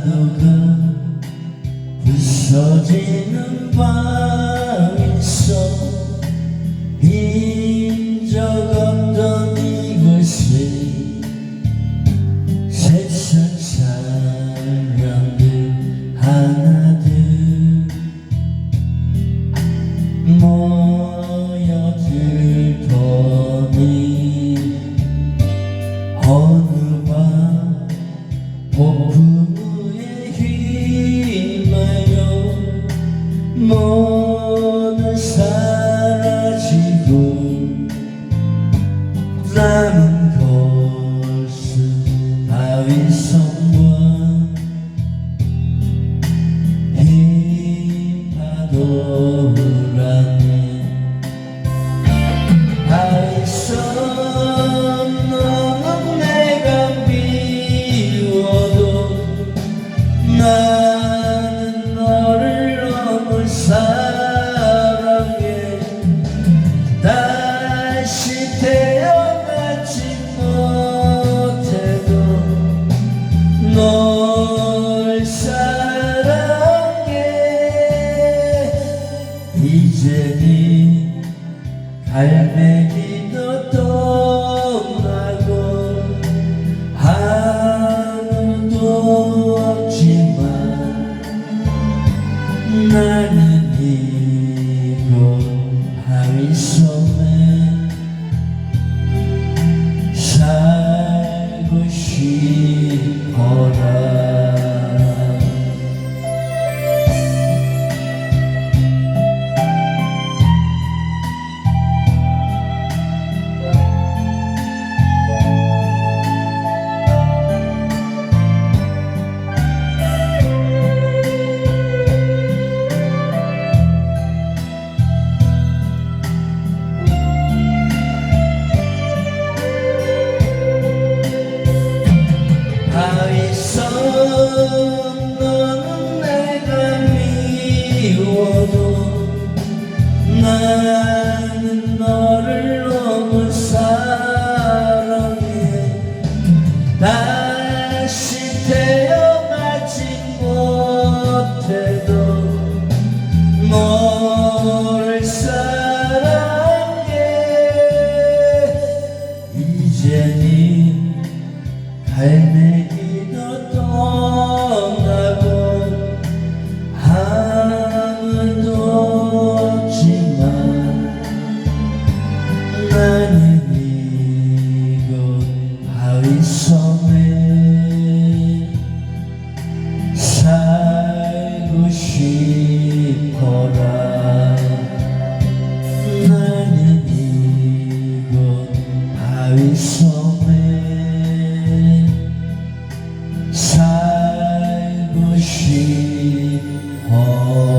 파도가 부서지는 밤. 我然 갈매기도 떠나고 하늘도 없지만 나는 이 나는 너를 너무 사랑해. 다시 태어나지 못해도 너를 사랑해. 이제는 갈매기도 떠나 ঝিরি হয়